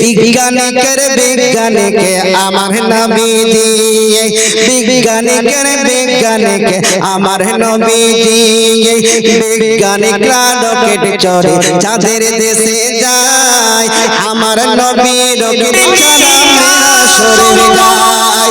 বিজ্ঞানিকের বিজ্ঞানিকে, আমার নবীজি বিজ্ঞানিকের বিজ্ঞানিকে, আমার নবীজি বিজ্ঞানিকরা রকেট চড়ে চাঁদের দেশে যায়, আমার নবী রকেট মেরা শরীর যায়।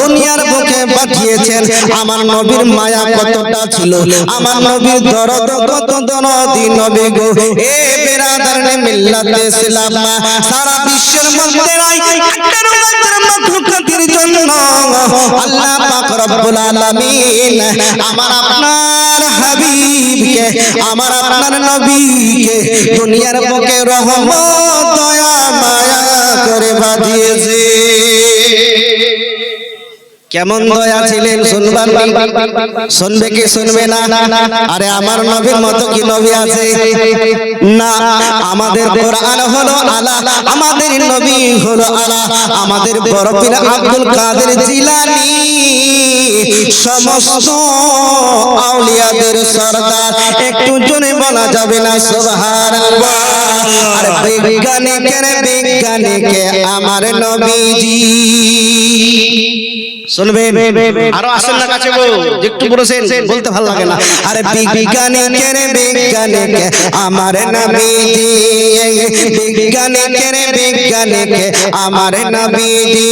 দুনিয়ার বুকে পাঠিয়েছেন। আমার নবীর মায়া কতটা ছিল? আমার নবীর দরদ কত দরদি নবী গো? এ বেরাদার নে মিল্লাতে ইসলাম সারা বিশ্বের মধ্যে নাই আল্লাহ পাক রব্বুল আলামিন আমার আপনার হাবিবকে, আমার আপনার নবীকে দুনিয়ার বুকে রহমত, দয়া, মায়া করে বাঁধিয়েছে কেমন দয়া ছিলেন শুনবার শুনবে কি শুনবে না? আরে আমার নবীর মতো কি নবী আছে? না আমাদের কোরআন হলো আলা আমাদের নবী হলো আলা আমাদের বড় পীর আব্দুল কাদের জিলানী সমস্ত আউলিয়াদের সরদার। একটু জনে বলা যাবে না সুবহানাল্লাহ। আর বিজ্ঞানিকের বিজ্ঞানিকে আমার নবীজি। শুনবেন। আরও আসেন না কাছে গো একটু বলেছেন বলতে ভালো লাগে না। আরে বিজ্ঞানিকের বিজ্ঞানিকে আমার আমার নবীজি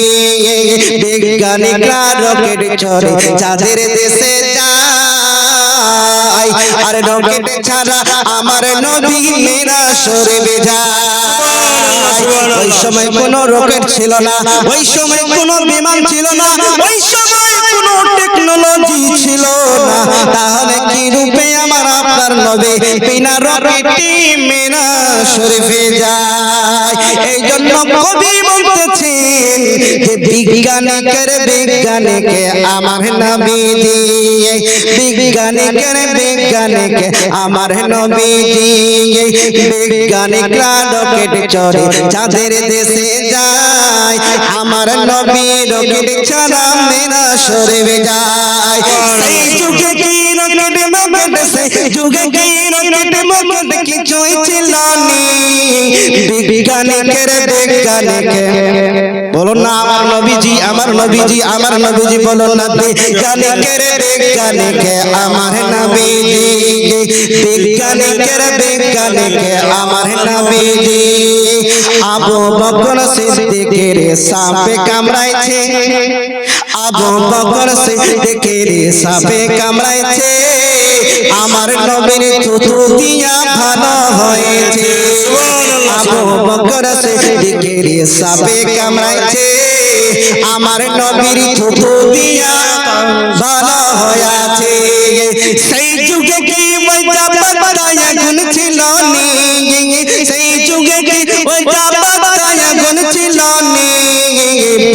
বিজ্ঞানিকরা রকেট চড়ে চাঁদের দেশে যায় আর রকেট ছাড়া আমার নবী মেরা সরে যায়। ওই সময় কোনো রকেট ছিল না ওই সময় কোনো বিমান ছিল না ওই সময় কোনো টেকনোলজি ছিল না। তাহলে কি রূপে আমার আপনার নবী বিনা রকেটে মেনা শরীফে যায়? এই জন্য কবি বলতেছেন যে বিজ্ঞানিকের বিজ্ঞানিকে আমার নবী দিয়ে বিজ্ঞানিকের বিজ্ঞানিকে আমার নবীজি বিজ্ঞানিকরা রকেট চড়ে চাঁদের দেশে যায় আমার নবী রকেট ছাড়া মেরা সরে যায়। সেই যুগে কি রকেট মকেট সেই যুগে কি রকেট ছিল নি বিজ্ঞানিকের বিজ্ঞানিকে। বলুন না, আমার নবীজি আমার নবীজি আমার নবীজি বলুন না, বিজ্ঞানিকের বিজ্ঞানিকে, আমার নবীজি। বিজ্ঞানিকের বিজ্ঞানিকে, আমার নবীজি। আবু বকর সিদ্দিকের সাপে কামড়াইছে। আবু বকর সিদ্দিকের সাপে কামড়াইছে। আমার নবীর দিয়া ভালো হয়েছে। আবু বকর সিদ্দিকের সাপে কামড়াইছে। আমার নবীর দিয়া ভালো হয়েছে। সেই যুগে কি বিজ্ঞানিকের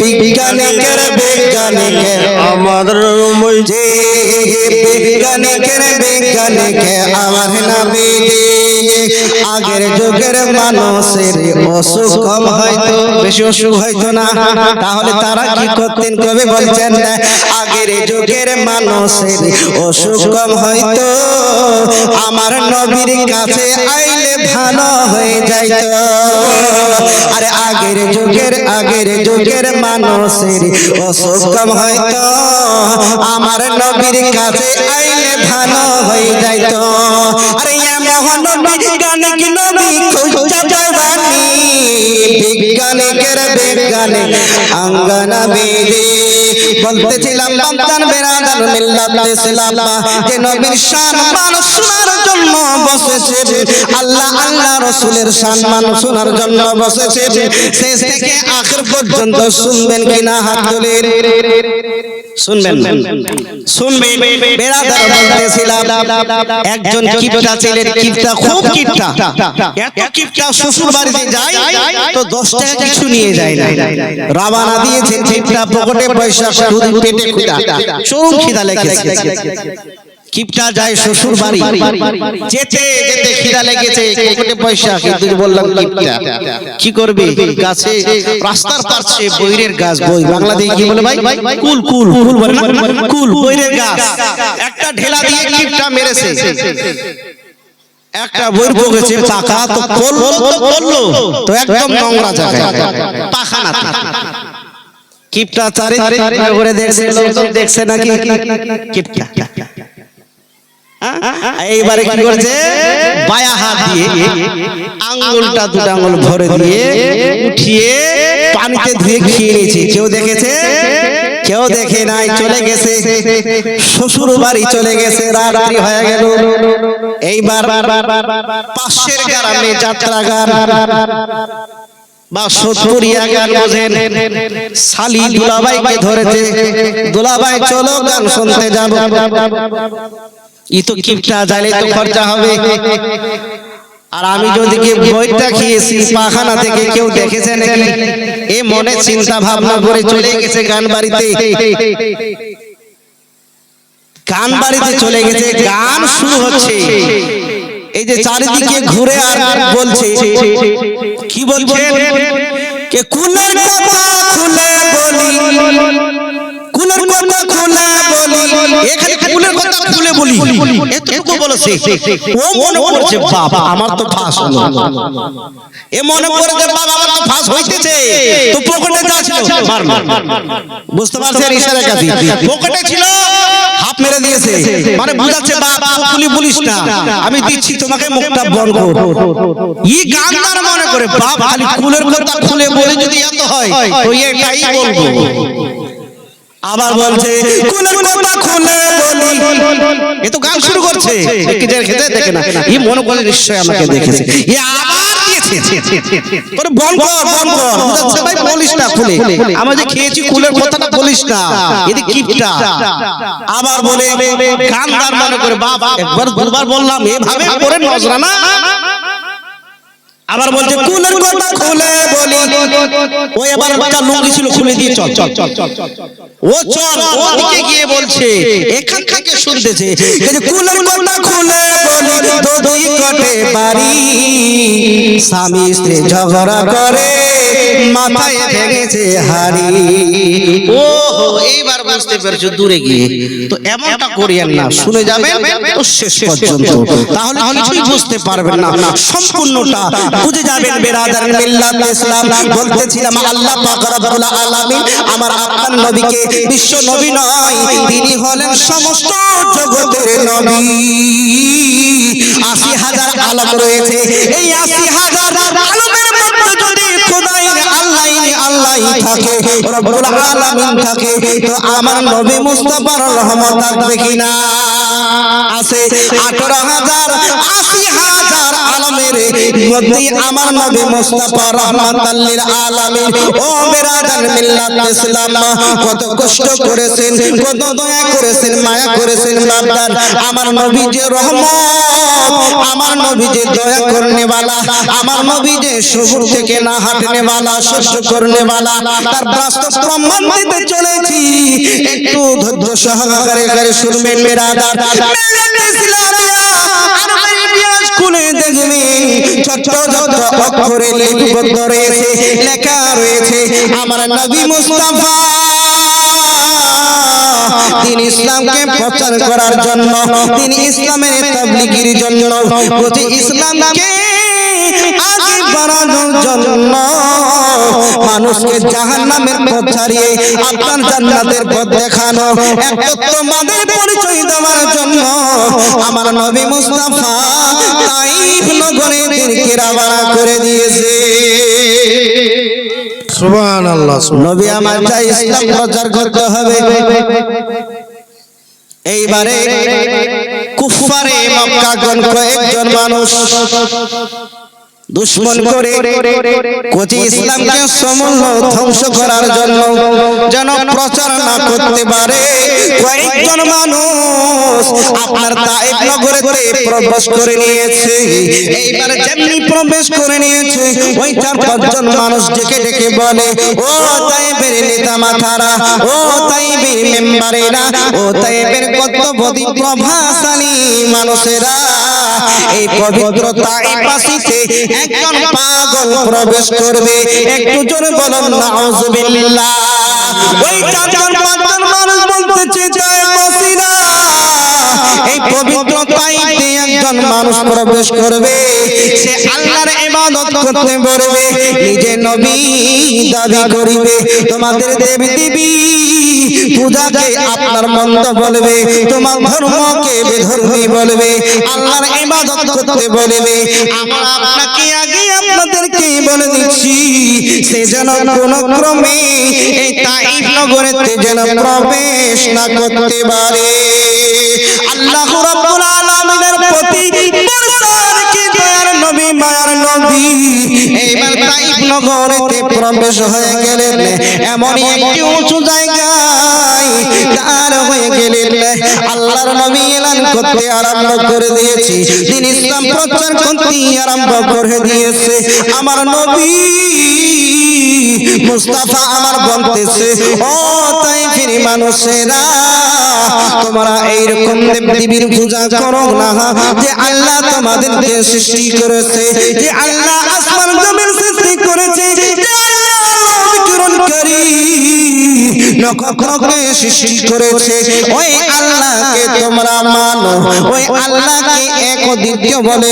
বিজ্ঞানিকের আমাদের যে বিজ্ঞানিকের বিজ্ঞানিকে আমার নবী আগের যুগের মানুষের অসুখ কম হয়তো, বেশি অসুখ হয়তো না। তাহলে তারা কি করতেন? কবে বলছেন, আগের যুগের মানুষের অসুখ কম হয়তো, আমার নবীর কাছে আইলে ভালো হয়ে যাইতো। আরে আগের যুগের আগের যুগের মানুষের অসুখ কম হয়তো, আমার নবীর কাছে আইলে ভালো হয়ে যাইতো। আরে এমন বিজ্ঞানিক নবী খুঁজা জবানি বিজ্ঞানিকের বিজ্ঞানিক আঙ্গনা বিধি বলতেছিলাম বান্তান বেরাদার মিল্লাত ইসলাম যে নবীর শান মানুষ শোনার জন্য বসেছে, আল্লাহ আল্লাহ রসুলের সম্মান শোনার জন্য বসেছে শেষ থেকে আখের পর্যন্ত শুনবেন কিনা হাত তুলে শুনবেন শুনবেন বেরাদার বলতেছিলাম একজন কিপটা ছেলের কিপটা খুব কিপটা। এত কিপটা শ্বশুর বাড়িতে যায় তো দশ টাকা কিছু নিয়ে যায় না। রাবানা দিয়েছে কিপটা পকেটে পয়সা শুধু পেটে খিদা চরম খিদা লেগেছে। কিপটা যায় শ্বশুর বাড়ি যেতে যেতে খিদা লেগেছে পকেটে পয়সা কিন্তু বললাম কিপটা কি করবে গাছে রাস্তার পাশে বৈরের গাছ বই বাংলাদেশে কি বলে ভাই কুল কুল কুল বলে না কুল বৈরের গাছ একটা ঢেলা দিয়ে কিপটা মেরেছে একটা বইর পকেছে পাকা তো পড়ল তো পড়ল তো একদম নোংরা জায়গায় পাখানা কিপটা চারিদিকে ঘুরে দেখছে দেখছে নাকি কিপটা এইবারে কি করেছে? বায়া হাত দিয়ে আঙ্গুলটা দুটো আঙ্গুল ভরে দিয়ে উঠিয়ে পানিতে ধুয়ে খেয়ে নিয়েছে। কেউ দেখেছে? কেউ দেখে নাই চলে গেছে। শ্বশুর বাড়ি চলে গেছে রাত্রি হয়ে গেল। এইবার পাশের গ্রামে যাত্রা গান বা সতুরিয়া গান বোঝেন। শালি দুলাবাইকে ধরেছে। দুলাবাই চলো গান শুনতে যাব। ই তো কিপটা তো খরচা হবে। আর আমি যদি কি বইটা খেয়েছি পাখানা থেকে কেউ দেখেছে নাকি? এ মনে চিন্তা ভাবনা করে চলে গেছে গান বাড়িতে। গান বাড়িতে। চলে গেছে গান শুরু হচ্ছে। এই যে চারিদিকে ঘুরে আর বলছে কি বলছে কে কুলের কথা খুলে বলি কুলের কথা খুলে বলি এখানে খুলে বলি। এতটুকু বলেছে ও মনে করছে বাবা আমার তো ফাঁস হলো। এ মনে করে যে বাবা আমার তো ফাঁস হইতেছে। তো পকেটে যা ছিল। মার মার বুঝতে পারছেন? ইশারা কাজী। পকেটে ছিল হাফ মেরে দিয়েছে। মানে বুঝাচ্ছে বাবা কুলি বলিস না। আমি দিচ্ছি তোমাকে মুখটা বন্ধ। ই গান্দার মনে করে বাবা খালি কুলের কথা খুলে বলে যদি এত হয় তো এটাই বলব। আবার বলছে কুলের কথা খুলে বলি? এ তো গান শুরু করছে। কি যে খেতে দেখে না। ই মনে করে নিশ্চয় আমাকে দেখেছে। ই আবার দিয়েছে। তোরে বল কর বল কর। বুঝাচ্ছে? ভাই বলিস না খুলে। আমরা যে খেয়েছি কুলের কথাটা বলিস না। এদি কিপটা আবার বলে গানদার মনে করে বাবা একবার দুবার বললাম এভাবে করে নজরানা আবার বলছে কুলের কথা খুলে বলি? ওই আবার একটা লুঙ্গি ছিল খুলে দিয়ে চল চল চল চল ও চল ওদিকে গিয়ে বলছে এখান থেকে শুনতেছে যে কুলের কথা খুলে বলি? তো দুই কটে বাড়ি স্বামী স্ত্রী ঝগড়া করে মাথায় ভেঙেছে হাড়ি। ও এইবার বুঝতে পেরেছ দূরে গিয়ে। তো এমনটা করিয়েন না শুনে যাবেন তো শেষ পর্যন্ত। তাহলে কিছুই বুঝতে পারবেন না। সম্পূর্ণটা বুঝে যাবেন বেরাদার মিল্লাত ইসলাম। বলতেছিলাম আল্লাহ পাক রব্বুল আলামিন আমার আপনার নবীকে বিশ্ব নবী নয় তিনি হলেন সমস্ত জগতের নবী। আশি হাজার আলম রয়েছে। এই আশি হাজার আলমের মধ্যে যদি খোদাই আল্লাহ আল্লাহ থাকে রব্বুল আলামিন থাকে তো আমার নবী মুস্তাফার রহমত থাকবে কিনা? আছে আঠারো হাজার আশি হাজার আলমের মধ্যে আমার নবী মুস্তাফা রহমাতাল্লিল আলামিন ও বেরাদার মিল্লাত ইসলাম কত কষ্ট করেছেন কত দয়া করেছেন মায়া করেছেন বাপদার আমার নবী যে রহমত আমার নবী যে দয়া করনে वाला আমার নবী যে সবুর থেকে না হাঁটনে वाला সহ্য করনে वाला তার বাস্তব প্রমাণ দিতে চলেছি একটু ধৈর্য সহকারে করে শুনবেন বেরাদার মিল্লাত ইসলামিয়া আর ইতিহাস খুলে দেখবে ছোট ছোট অক্ষরে লিপিবদ্ধ রয়েছে লেখা রয়েছে আমার নবী মুস্তাফা। তিনি ইসলামকে প্রচার করার জন্য তিনি ইসলামের তাবলিগির জন্য ইসলামকে আগে বাড়ানোর জন্য মানুষকে জাহান্নামের পথ ছাড়িয়ে আপনার জান্নাতের পথ দেখানো। একত্ববাদের পরিচয় দেওয়ার জন্য। আমার নবী মুস্তাফা তাইফ নগরে দিনকে রাবানা করে দিয়েছে। সুবহান আল্লাহ নবী আমার চাই ইসলাম প্রচার করতে হবে। এইবারে কুফারে মক্কা গণ কয়েকজন মানুষ। দুশ্মন করে কোচি ইসলামকে সমূল ধ্বংস করার জন্য যেন প্রচার না করতে পারে। কয়েকজন মানুষ আপনার তাইব নগরেতে প্রবেশ করে নিয়েছে। এইবার যেমনি প্রবেশ করে নিয়েছে ওই চার পাঁচজন মানুষ ডেকে ডেকে বলে ও তাইবের নেতা মাথারা ও তাইবের মেম্বারেরা ও তাইবের কত বদি প্রভাশালী মানুষেরা এই পবিত্র তাইবাসীতে একজন পাগল প্রবেশ করবে একটু জোরে বলুন নাউজুবিল্লাহ। ওই চারজন পাঁচজন মানুষ বলতেছে তাইবাসীরা এই পবিত্র তাইতে একজন মানুষ প্রবেশ করবে, সে আল্লাহর ইবাদত করতে পারবে, নিজে নবী দাবি করিবে। তোমাদের দেব দেবী পূজাকে আপনার মন্দ বলবে, তোমার ধর্মকে বেধর্মী বলবে, আল্লাহর ইবাদত করতে বলবে। আপনাকে আগে আপনাদেরকে বলে দিচ্ছি, সে যেন কোন ক্রমে এই তাইফ নগরেতে যেন প্রবেশ না করতে পারে। আল্লাহ আলামিনের প্রতি নগরেতে প্রবেশ হয়ে গেলেন। এমনই একটি উঁচু জায়গায় তার হয়ে গেলেন। আল্লাহর নবী এলান করতে আরম্ভ করে দিয়েছি। তিনি ইসলাম প্রচার করতে আরম্ভ করে দিয়েছে। আমার নবী মুস্তাফা আমার বলতেছে, ও তাই ফিরি মানুষেরা, তোমরা এইরকম দেবদেবীর পূজা করো না যে আল্লাহ তোমাদেরকে সৃষ্টি করেছে, যে আল্লাহ আসমান জমিন সৃষ্টি করেছে। এক দ্বিতীয় বলে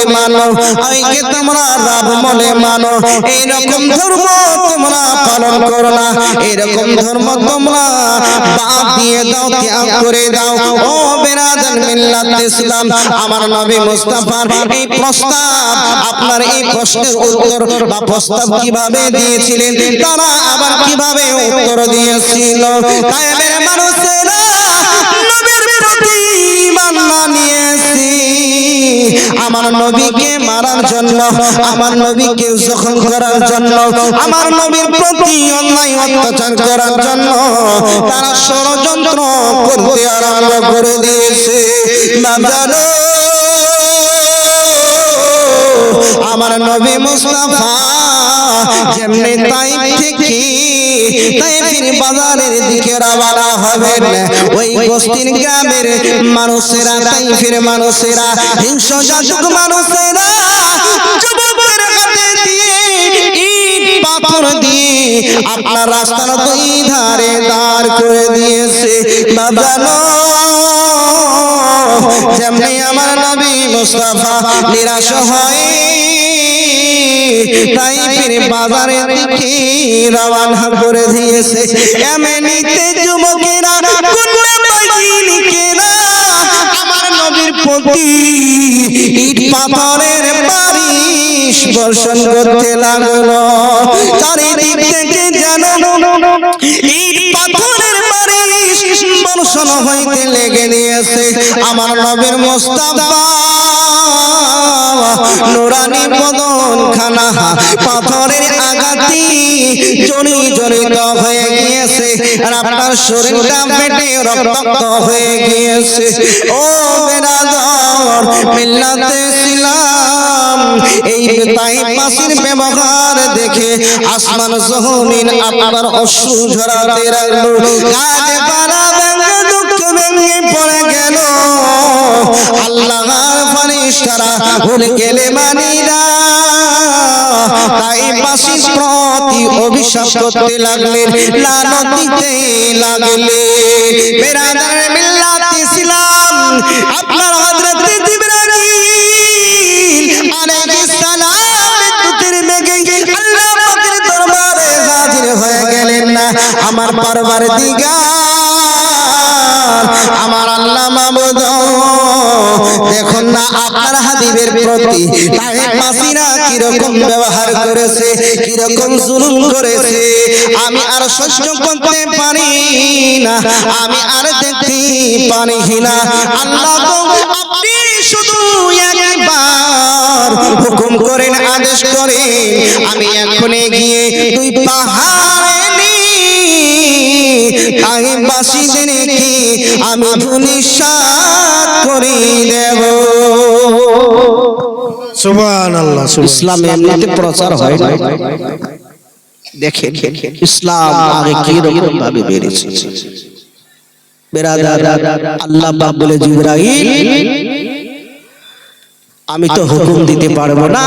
তোমরা ধর্ম পালন ধর্ম দিয়ে করে আমার নবী মুস্তাফার এই প্রস্তাব, আপনার এই প্রশ্নের উত্তর বা প্রস্তাব কীভাবে দিয়েছিলেন, তারা আবার কীভাবে উত্তর দিয়েছিল? কায়েমের মানুষেরা নবীর প্রতি ঈমান নিয়েছি। আমার নবীকে মারার জন্য আমার নবীকে জখম করার জন্য আমার নবীর প্রতি অন্যায় অত্যাচার করার জন্য তারা ষড়যন্ত্র করতে আরম্ভ করে দিয়েছে। বাজানো আমার নবী মুস্তাফা যেমনি তাই থেকে তাই ফির বাজারের দিকে রওনা হবেন ওই বস্তির গ্রামের মানুষেরা, তাই ফির মানুষেরা হিংস জাতক মানুষেরা আপনার রাস্তার দুই ধারে দাঁড় করে দিয়েছে। বাজানো যেমনি আমার নবী মুস্তাফা নিরাশ হয় তাই ফির বাজারে দিকে রওনা করে দিয়েছে। এমনিতে যুবকেরা নবীর প্রতি ইট পাথরের বারিশ বর্ষণ করতে লাগল। চারিদিক থেকে যেন বর্ষণ হইতে লেগে নিয়েছে আমার নবীর মোস্তাফা, নুরানি বদন খানা পাথরের আঘাতি জড়ি জড়িত হয়ে গিয়েছে। আর আপনার শরীরটা পেটে রক্তাক্ত হয়ে গিয়েছে। ও বেরাদর মিল্লাতে ছিলাম। এই তাই মাসির ব্যবহার দেখে আসমান জহমিন আপনার অশ্রু ঝরাতে লাগল। কাজে পারা ফারিস্তারা ভুলে গেলে মানি না। তাই বাসির প্রতি অভিশাপ করতে লাগলেন লানত দিতে লাগলে। বেরাদার মিল্লাত ইসলাম, আপনার হযরত জিবরাইল আলাইহিস সালাম আল্লাহ পাকের দরবারে হাজির হয়ে গেলেন না। আমার পরবার আমার না আপনার হাবিবের প্রতি তাহে মাসিরা কীরকম ব্যবহার করেছে কীরকম জুলুম করেছে আমি আর সহ্য করতে পারি না আমি আর দেখতে পারি না। আল্লাহ আপনি শুধু একবার হুকুম করেন আদেশ করেন আমি এখনই গিয়ে দুই পাহাড়ে বাসীদেরকে আমি করে দেব। সুবহানাল্লাহ ইসলাম এমনিতে প্রচার হয় না। দেখেন ইসলাম আগে কি রকম ভাবে বেড়েছে? বেরাদার আল্লাহ পাক বলে জিবরাইল আমি তো হুকুম দিতে পারব না।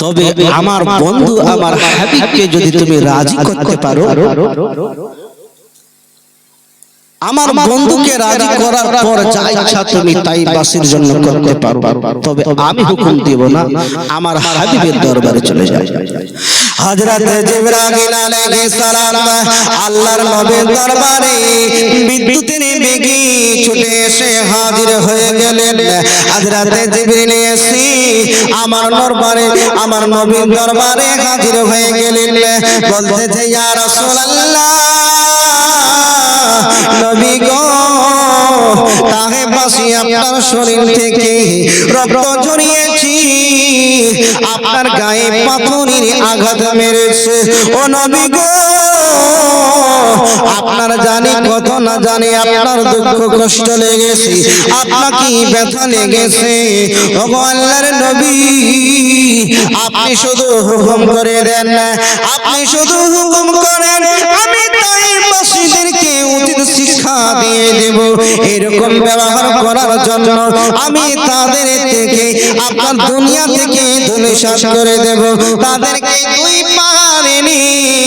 তবে আমার বন্ধু আমার হাবিবকে যদি তুমি রাজি করতে পারো আমার বন্ধুকে রাজি করার পর যা ইচ্ছা তুমি তাই বাসির জন্য করতে পারো। তবে আমি হুকুম দেব না আমার হাবিবের দরবারে চলে যাও হযরত জিবরাইল আলাইহিস সালাম আল্লাহর নবীর দরবারে বিদ্যুতের বেগে ছুটে এসে হাজির হয়ে গেলেন। হযরত জিবরিল এসে আমার দরবারে আমার নবীর দরবারে হাজির হয়ে গেলেন। বলতে যে ইয়া রাসূলুল্লাহ নবী গো, তাহে বাসি আপনার শরীর থেকে রক্ত জড়িয়েছি আপনার গায়ে পাথরের আঘাত মেরেছে। ও নবী গো আপনার জানি কত না জানি আপনার দুঃখ কষ্ট লেগেছে আপনার কি ব্যথা লেগেছে। আল্লাহর নবী, আপনি শুধু হুকুম করে দেন আপনি শুধু হুকুম করেন, আমি তাই বাসীদেরকে উচিত শিক্ষা দিয়ে দেব। এরকম ব্যবহার করার জন্য আমি তাদের থেকে, আপনার দুনিয়া থেকে ধুলিসাৎ করে দেব। তাদেরকে দুই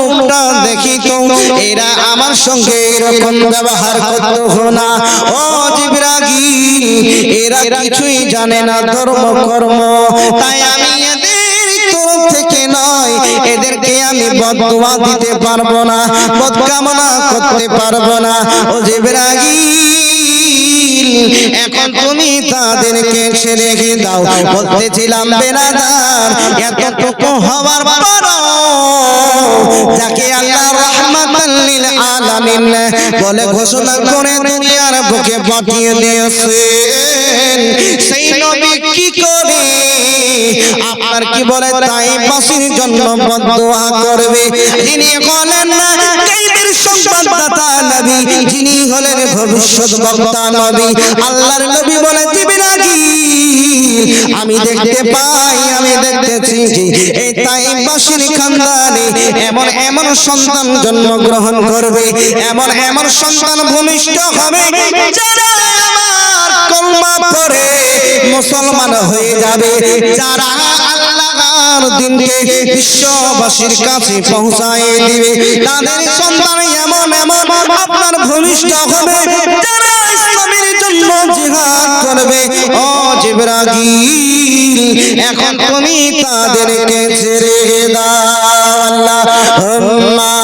মুখটা দেখিত এরা আমার সঙ্গে এরকম ব্যবহার করতো না। ও জিবরাগি, এরা কিছুই জানে না ধর্ম, কর্ম। তাই আমি এদেরকে আমি দিতে পারব না করতে পারব না। এখন তুমি তাদেরকে ছেড়ে দাও। বলতেছিলাম, বেনাদার, এতটুকু হওয়ার পর যাকে আল্লাহ রহমাতাল লিল আলামিন বলে ঘোষণা করে দুনিয়ার বুকে পাঠিয়ে দিয়েছেন, সেই নবী কি করে আপনার কি বলে? তাই বাসির জন্য বদদোয়া করবে। যিনি হলেন না নবী, যিনি হলেন ভবিষ্যৎ বক্তা নবী, আল্লাহর নবী বলে আমি দেখতে পাই, আমি দেখতেছি যে এই খানদানে এমন এমন সন্তান জন্মগ্রহণ করবে, এমন এমন সন্তান ভূমিষ্ঠ হবে যারা কলমা পড়ে মুসলমান হয়ে যাবে। যারা আল্লাহর দিনকে বিশ্ববাসীর কাছে পৌঁছায় দিবে, তাদের এমন এমন আপনার হবে। এখন তুমি তাদেরকে ছেড়ে দাও আল্লাহুম্মা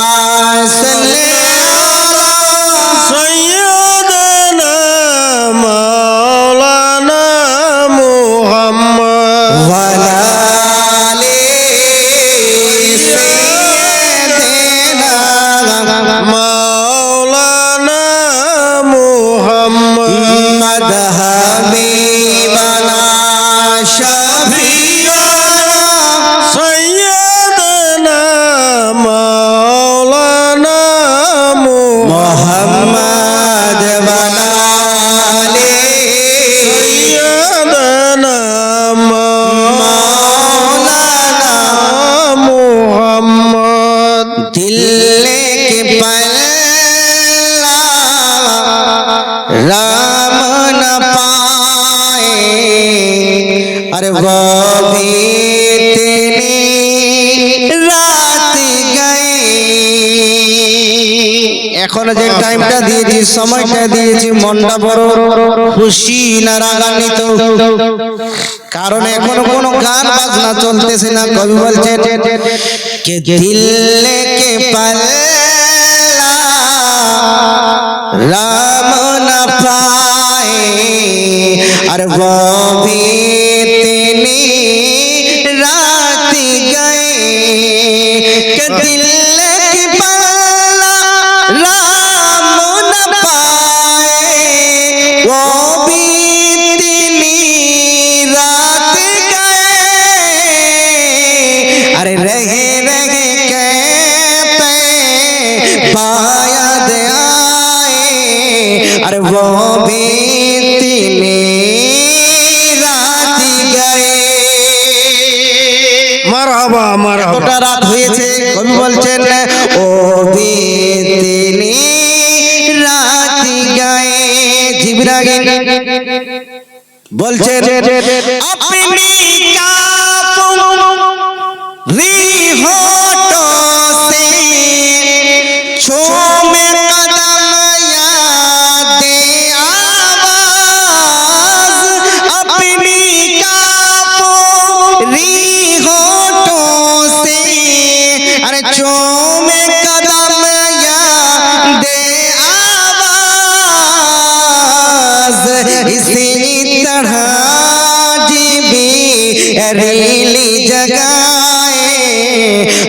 মনটা বড় খুশি না রাগান্বিত? কারণ এখন কোনো গান বাজনা চলতেছে না। কবি বলছে কে দিল কে বলছেন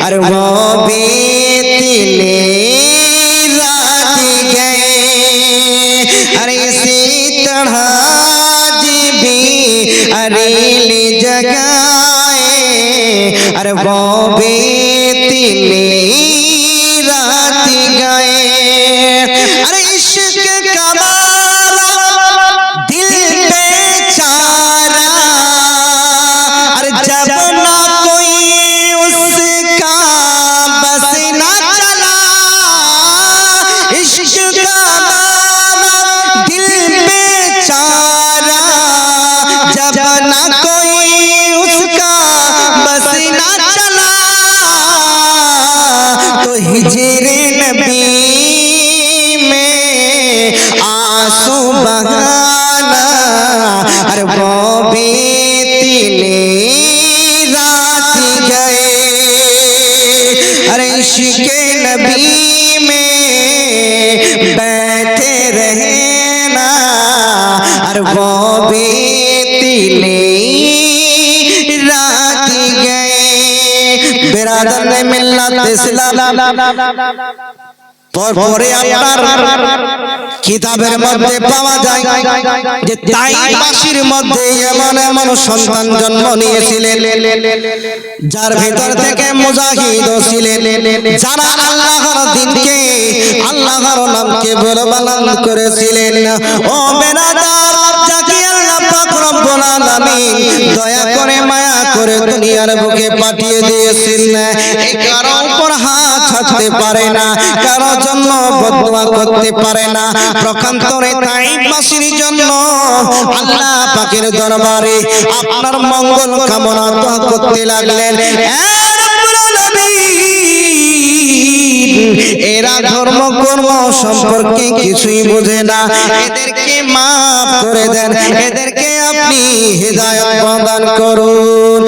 আর মবি কিতাবের মধ্যে পাওয়া যায় যে তাইবাসীর মধ্যে এমন এমন সন্তান জন্ম নিয়েছিলেন, যার ভেতর থেকে মুজাহিদ ছিলেন, যারা আল্লাহর দিনকে, আল্লাহর নামকে করেছিলেন। ও বেনাদার দয়া করে মায়া করে দুনিয়ার বুকে পাঠিয়ে দিয়েছিলেন কারণ ছাড়তে পারে না কারও জন্য বদুয়া করতে পারে না। প্রকান্তরে তাইবাসীর জন্য আল্লাহ পাকের দরবারে আপনার মঙ্গল কামনা করতে লাগলেন। এরা ধর্ম কর্ম সম্পর্কে কিছুই বোঝে না। এদেরকে মাফ করে দেন এদেরকে আপনি হৃদয় প্রদান করুন।